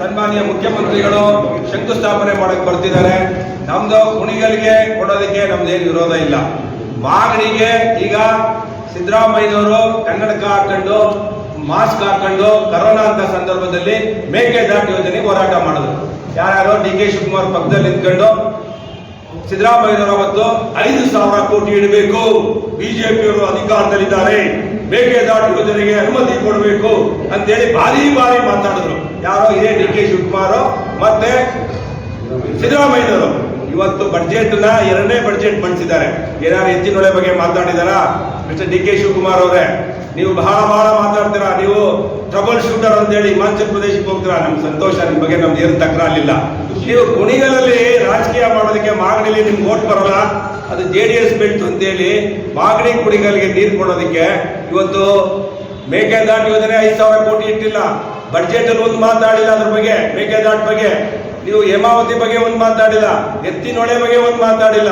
ಸನ್ಮಾನ್ಯ ಮುಖ್ಯಮಂತ್ರಿಗಳು ಶಂಕುಸ್ಥಾಪನೆ ಮಾಡಕ್ ಬರ್ತಿದ್ದಾರೆ. ನಮ್ದು ಕುಣಿಗಲ್ಗೆ ಕೊಡೋದಕ್ಕೆ ನಮ್ದೇನು ವಿರೋಧ ಇಲ್ಲ. ಮಾಗಡಿಗೆ ಈಗ ಸಿದ್ದರಾಮಯ್ಯನವರು ಕನ್ನಡಕ ಹಾಕೊಂಡು, ಮಾಸ್ಕ್ ಹಾಕೊಂಡು ಕರೋನಾ ಅಂತ ಸಂದರ್ಭದಲ್ಲಿ ಮೇಕೆದಾಟು ಯೋಜನೆಗೆ ಹೋರಾಟ ಮಾಡಿದ್ರು. ಯಾರ್ಯಾರೋ ಡಿ ಕೆ ಶಿವಕುಮಾರ್ ಪಕ್ಕದಲ್ಲಿ ನಿಂತ್ಕೊಂಡು, ಸಿದ್ದರಾಮಯ್ಯನವರು ಅವತ್ತು ಐದು ಸಾವಿರ ಕೋಟಿ ಇಡಬೇಕು. ಬಿಜೆಪಿಯವರು ಅಧಿಕಾರದಲ್ಲಿದ್ದಾರೆ. ಮೇಕೆದಾಟು ಯೋಜನೆಗೆ ಅನುಮತಿ ಕೊಡಬೇಕು ಅಂತೇಳಿ ಭಾರಿ ಭಾರಿ ಮಾತಾಡಿದ್ರು. ಯಾರೋ ಇದೇ ಡಿ ಕೆ ಶಿವಕುಮಾರ್ ಮತ್ತೆ ಸಿದ್ದರಾಮಯ್ಯನವರು. ಇವತ್ತು ಬಡ್ಜೆಟ್ನ ಎರಡನೇ ಬಡ್ಜೆಟ್ ಮಂಡಿಸಿದ್ದಾರೆ. ಏನಾರು ಎತ್ತಿನೊಳೆ ಬಗ್ಗೆ ಮಾತಾಡಿದಾರಾ? ಮಿಸ್ಟರ್ ಡಿ ಕೆ ಶಿವಕುಮಾರ್ ಅವರೇ, ನೀವು ಬಹಳ ಬಹಳ ಮಾತಾಡ್ತೀರಾ? ನೀವು ಟ್ರಬಲ್ ಶೂಟರ್ ಅಂತೇಳಿ ಹಿಮಾಚಲ ಪ್ರದೇಶಕ್ಕೆ ಹೋಗ್ತೀರಾ? ನಮ್ಗೆ ಸಂತೋಷ ನಿಮ್ ಬಗ್ಗೆ ನಮ್ದು ಏನು ತಕರಾಲಿಲ್ಲ ನೀವು ಕುಣಿಗಲಲ್ಲಿ ಮಾಗಡಿಲಿ ನಿಮ್ಗೆ ಓಟ್ ಬರಲ್ಲ, ಅದು ಜೆ ಡಿ ಎಸ್ ಬೆಲ್ಟ್ ಅಂತೇಳಿ ಮಾಗಡಿ ಕುಡಿಗಾಲಿಗೆ ನೀರು ಕೊಡೋದಕ್ಕೆ ಇವತ್ತು ಮೇಕೆದಾಟು ಯೋಜನೆ ಐದು ಸಾವಿರ ಕೋಟಿ ಇಟ್ಟಿಲ್ಲ. ಬಡ್ಜೆಟ್ ಅಲ್ಲಿ ಒಂದು ಮಾತಾಡಿಲ್ಲ ಅದ್ರ ಬಗ್ಗೆ, ಮೇಕೆದಾಟು ಬಗ್ಗೆ. ನೀವು ಹೇಮಾವತಿ ಬಗ್ಗೆ ಒಂದು ಮಾತಾಡಿಲ್ಲ, ಎತ್ತಿನೊಳೆ ಬಗ್ಗೆ ಒಂದು ಮಾತಾಡಿಲ್ಲ.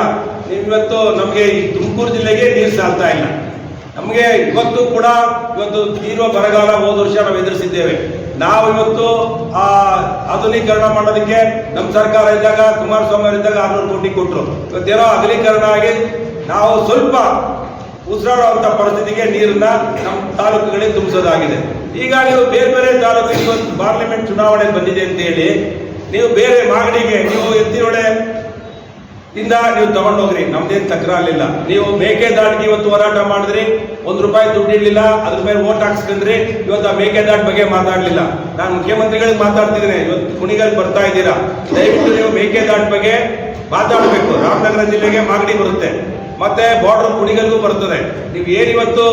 ಇವತ್ತು ನಮಗೆ ಈ ತುಮಕೂರು ಜಿಲ್ಲೆಗೆ ನೀರು ಸಾಲ್ತಾ ಇಲ್ಲ. ನಮಗೆ ಇವತ್ತು ಕೂಡ ಇವತ್ತು ತೀವ್ರ ಬರಗಾಲ ಹೋದ ವರ್ಷ ನಾವು ಎದುರಿಸಿದ್ದೇವೆ. ನಾವು ಇವತ್ತು ಆ ಆಧುನೀಕರಣ ಮಾಡೋದಕ್ಕೆ ನಮ್ಮ ಸರ್ಕಾರ ಇದ್ದಾಗ, ಕುಮಾರಸ್ವಾಮಿ ಅವರು ಇದ್ದಾಗ ಆರ್ನೂರು ಕೋಟಿ ಕೊಟ್ಟರು ಇವತ್ತೇನೋ ಅಗಲೀಕರಣ ಆಗಿ ನಾವು ಸ್ವಲ್ಪ ಉಸಿರಾಡುವಂತ ಪರಿಸ್ಥಿತಿಗೆ ನೀರನ್ನ ನಮ್ಮ ತಾಲೂಕುಗಳಿಗೆ ತುಂಬಿಸೋದಾಗಿದೆ. ಹೀಗಾಗಿ ಬೇರೆ ಬೇರೆ ತಾಲೂಕಿಗೆ ಪಾರ್ಲಿಮೆಂಟ್ ಚುನಾವಣೆ ಬಂದಿದೆ ಅಂತ ಹೇಳಿ ನೀವು ಬೇರೆ ಮಾಗಡಿಗೆ, ನೀವು ಎತ್ತಿನೊಡೆ ಇಂದ ನೀವು ತಗೊಂಡೋಗ್ರಿ ನಮ್ದೇನ್ ತಕರಾಲಿಲ್ಲ ನೀವು ಮೇಕೆದಾಟಿಗೆ ಇವತ್ತು ಹೋರಾಟ ಮಾಡಿದ್ರಿ. ಒಂದು ರೂಪಾಯಿ ದುಡ್ಡು ಅದ್ರ ಮೇಲೆ ಓಟ್ ಹಾಕ್ಸ್ಕೊಂಡ್ರಿ. ಇವತ್ತು ಆ ಮೇಕೆದಾಟ್ ಬಗ್ಗೆ ಮಾತಾಡ್ಲಿಲ್ಲ. ನಾನು ಮುಖ್ಯಮಂತ್ರಿಗಳಿಗೆ ಮಾತಾಡ್ತಿದ್ದೀನಿ. ಇವತ್ತು ಕುಣಿಗಲ್ ಬರ್ತಾ ಇದ್ದೀರಾ? ದಯವಿಟ್ಟು ನೀವು ಮೇಕೆದಾಟ್ ಬಗ್ಗೆ ಮಾತಾಡಬೇಕು. ರಾಮನಗರ ಜಿಲ್ಲೆಗೆ ಮಾಗಡಿ ಬರುತ್ತೆ. ಮತ್ತೆ ಬಾರ್ಡರ್ ಕುಣಿಗಲ್ಗೂ ಬರ್ತದೆ. ನೀವು ಏನಿವತ್ತು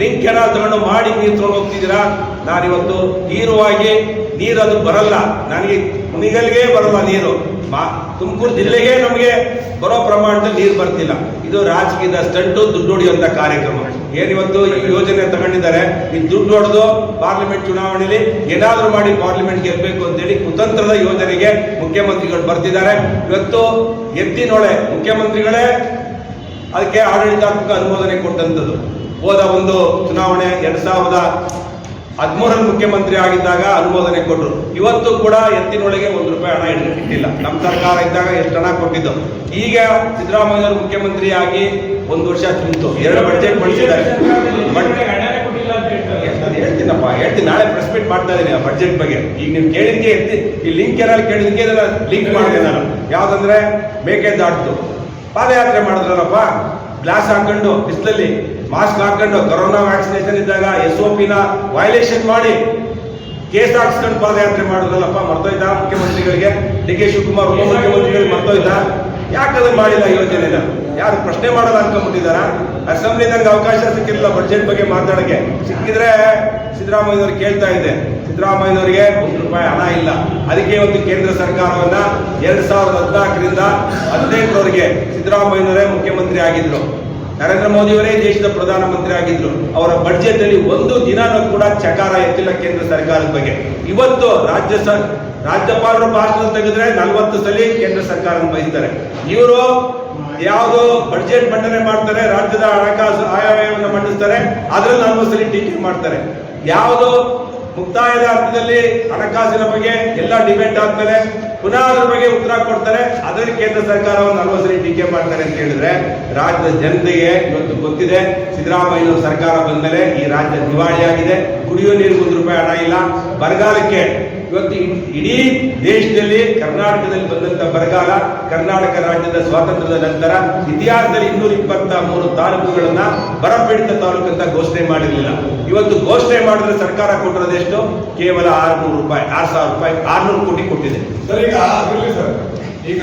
ಲಿಂಕ್ ಏನಾದ್ರು ತಗೊಂಡು ಮಾಡಿ ನೀರು ತಗೊಂಡು ಹೋಗ್ತಿದ್ದೀರಾ? ನಾನಿವತ್ತು ತೀವ್ರವಾಗಿ ನೀರು ಅದು ಬರಲ್ಲ. ನನಗೆ ಕುಣಿಗಲ್ಗೆ ಬರಲ್ಲ ನೀರು. ಮಾ ತುಮಕೂರು ಜಿಲ್ಲೆಗೆ ನಮಗೆ ಬರೋ ಪ್ರಮಾಣದಲ್ಲಿ ನೀರು ಬರ್ತಿಲ್ಲ. ಇದು ರಾಜಕೀಯದ ಸ್ಟಂಟು, ದುಡ್ಡು ಹೊಡೆಯುವಂಥ ಕಾರ್ಯಕ್ರಮ. ಏನಿವತ್ತು ಈ ಯೋಜನೆ ತಗೊಂಡಿದ್ದಾರೆ? ಈ ದುಡ್ಡು ಹೊಡೆದು ಪಾರ್ಲಿಮೆಂಟ್ ಚುನಾವಣೆಯಲ್ಲಿ ಏನಾದರೂ ಮಾಡಿ ಪಾರ್ಲಿಮೆಂಟ್ ಗೆಲ್ಲಬೇಕು ಅಂತೇಳಿ ಕುತಂತ್ರದ ಯೋಜನೆಗೆ ಮುಖ್ಯಮಂತ್ರಿಗಳು ಬರ್ತಿದ್ದಾರೆ. ಇವತ್ತು ಎತ್ತಿನೊಳೆ ಮುಖ್ಯಮಂತ್ರಿಗಳೇ ಅದಕ್ಕೆ ಆಡಳಿತಾತ್ಮಕ ಅನುಮೋದನೆ ಕೊಟ್ಟಂಥದ್ದು. ಹೋದ ಒಂದು ಚುನಾವಣೆ ಎರಡ್ ಸಾವಿರದ ಹದಿಮೂರಲ್ಲಿ ಮುಖ್ಯಮಂತ್ರಿ ಆಗಿದ್ದಾಗ ಅನುಮೋದನೆ ಕೊಟ್ಟರು ಇವತ್ತು ಕೂಡ ಎತ್ತಿನೊಳಗೆ ಒಂದು ರೂಪಾಯಿ ಹಣ ಇಟ್ಟಿಲ್ಲ. ನಮ್ಮ ಸರ್ಕಾರ ಇದ್ದಾಗ ಎಷ್ಟು ಹಣ ಕೊಟ್ಟಿದ್ದು. ಈಗ ಸಿದ್ದರಾಮಯ್ಯವರು ಮುಖ್ಯಮಂತ್ರಿ ಆಗಿ ಒಂದು ವರ್ಷ ತುಂಬಿತು. ಎರಡು ಬಜೆಟ್ ಮಾಡಿಸಿದ್ದಾರೆ ಹೇಳ್ತೀನಪ್ಪ, ಹೇಳ್ತೀನಿ. ನಾಳೆ ಪ್ರೆಸ್ ಮೀಟ್ ಮಾಡ್ತಾ ಇದ್ದೀನಿ ಆ ಬಜೆಟ್ ಬಗ್ಗೆ. ಈಗ ನೀವು ಕೇಳಿದ್ಕೆ ಎತ್ತಿ, ಈ ಲಿಂಕ್ ಏನಾದ್ರು ಕೇಳಿದ್ಗೆ ಇದನ್ನ ಲಿಂಕ್ ಮಾಡಿದೆ ನಾನು. ಯಾವ್ದಂದ್ರೆ ಮೇಕೆದಾಟ್ದು ಪಾದಯಾತ್ರೆ ಮಾಡಿದ್ರಲ್ಲಪ್ಪ. ಗ್ಲಾಸ್ ಹಾಕೊಂಡು, ಬಿಸಿಲಲ್ಲಿ ಮಾಸ್ಕ್ ಹಾಕೊಂಡು ಕೊರೋನಾ ವ್ಯಾಕ್ಸಿನೇಷನ್ ಇದ್ದಾಗ ಎಸ್ ಒ ಪಿನ ವೈಲೇಷನ್ ಮಾಡಿ ಕೇಸ್ ಹಾಕ್ಸ್ಕೊಂಡು ಪಾದಯಾತ್ರೆ ಮಾಡೋದಲ್ಲಪ್ಪ ಮರ್ತೋಯ್ತಾ ಮುಖ್ಯಮಂತ್ರಿಗಳಿಗೆ? ಡಿ ಕೆ ಶಿವಕುಮಾರ್ ಉಪಮುಖ್ಯಮಂತ್ರಿಗಳಿಗೆ ಮರ್ತೋಯ್ತಾ? ಅದನ್ನು ಮಾಡಿಲ್ಲ ಯೋಜನೆ ಯೋಜನೆನ? ಯಾರು ಪ್ರಶ್ನೆ ಮಾಡಲ್ಲ ಅನ್ಕೊಂಡ್ಬಿಟ್ಟಿದಾರ ಅಸೆಂಬ್ಲಿ ನಂಗೆ ಅವಕಾಶ ಸಿಕ್ಕಿಲ್ಲ ಬಜೆಟ್ ಬಗ್ಗೆ ಮಾತಾಡಕ್ಕೆ. ಸಿಕ್ಕಿದ್ರೆ ಸಿದ್ದರಾಮಯ್ಯನವ್ರು ಕೇಳ್ತಾ ಇದ್ದೆ. ಸಿದ್ದರಾಮಯ್ಯನವರಿಗೆ ಒಂದು ರೂಪಾಯಿ ಹಣ ಇಲ್ಲ. ಅದಕ್ಕೆ ಒಂದು ಕೇಂದ್ರ ಸರ್ಕಾರವನ್ನ ಎರಡ್ ಸಾವಿರದ ಹದಿನಾಲ್ಕರಿಂದ ಹದಿನೆಂಟರವರೆಗೆ ಸಿದ್ದರಾಮಯ್ಯನವರೇ ಮುಖ್ಯಮಂತ್ರಿ ಆಗಿದ್ರು. ನರೇಂದ್ರ ಮೋದಿಯವರೇ ದೇಶದ ಪ್ರಧಾನಮಂತ್ರಿ ಆಗಿದ್ರು. ಅವರ ಬಡ್ಜೆಟ್ ಅಲ್ಲಿ ಒಂದು ದಿನಾನೂ ಕೂಡ ಚಕಾರ ಎತ್ತಿಲ್ಲ ಕೇಂದ್ರ ಸರ್ಕಾರದ ಬಗ್ಗೆ. ಇವತ್ತು ರಾಜ್ಯ ಸ, ರಾಜ್ಯಪಾಲರು ಭಾಷಣ ತೆಗೆದ್ರೆ ನಲವತ್ತು ಸಲ ಕೇಂದ್ರ ಸರ್ಕಾರ ಬಯಸ್ತಾರೆ. ಇವರು ಯಾವುದು ಬಡ್ಜೆಟ್ ಮಂಡನೆ ಮಾಡ್ತಾರೆ, ರಾಜ್ಯದ ಹಣಕಾಸು ಆಯವ್ಯವನ್ನು ಮಂಡಿಸ್ತಾರೆ, ಅದ್ರಲ್ಲಿ ನಲವತ್ತು ಸಲ ಟೀಕೆ ಮಾಡ್ತಾರೆ. ಯಾವುದು ಮುಕ್ತಾಯದ ಅರ್ಥದಲ್ಲಿ ಹಣಕಾಸಿನ ಬಗ್ಗೆ ಎಲ್ಲ ಡಿಬೇಟ್ ಆಗ್ತಾರೆ ಪುನಃ ಅದ್ರ ಬಗ್ಗೆ ಉತ್ತರ ಕೊಡ್ತಾರೆ. ಅದರಲ್ಲಿ ಕೇಂದ್ರ ಸರ್ಕಾರವನ್ನು ನಲವತ್ತು ಸರಿ ಟೀಕೆ ಮಾಡ್ತಾರೆ ಅಂತ ಹೇಳಿದ್ರೆ ರಾಜ್ಯದ ಜನತೆಗೆ ಇವತ್ತು ಗೊತ್ತಿದೆ ಸಿದ್ದರಾಮಯ್ಯ ಸರ್ಕಾರ ಬಂದರೆ ಈ ರಾಜ್ಯ ದಿವಾಳಿಯಾಗಿದೆ. ಕುಡಿಯೋ ನೀರಿಗೆ ಒಂದು ರೂಪಾಯಿ ಹಣ ಇಲ್ಲ. ಬರಗಾಲಕ್ಕೆ ಇವತ್ತು ಇಡೀ ದೇಶದಲ್ಲಿ ಕರ್ನಾಟಕದಲ್ಲಿ ಬಂದಂತ ಬರಗಾಲ, ಕರ್ನಾಟಕ ರಾಜ್ಯದ ಸ್ವಾತಂತ್ರ್ಯದ ನಂತರ ಇತಿಹಾಸದಲ್ಲಿ ಇನ್ನೂರ ಇಪ್ಪತ್ತ ಮೂರು ತಾಲೂಕುಗಳನ್ನ ಬರಪೀಡಿತ ತಾಲೂಕು ಅಂತ ಘೋಷಣೆ ಮಾಡಿರಲಿಲ್ಲ. ಇವತ್ತು ಘೋಷಣೆ ಮಾಡಿದ್ರೆ ಸರ್ಕಾರ ಕೊಟ್ಟಿರೋದೆಷ್ಟು ಕೇವಲ ಆರ್ನೂರು ರೂಪಾಯಿ, ಆರು ಸಾವಿರ ರೂಪಾಯಿ, ಆರ್ನೂರು ಕೋಟಿ ಕೊಟ್ಟಿದೆ. ಸರ್. ಈಗ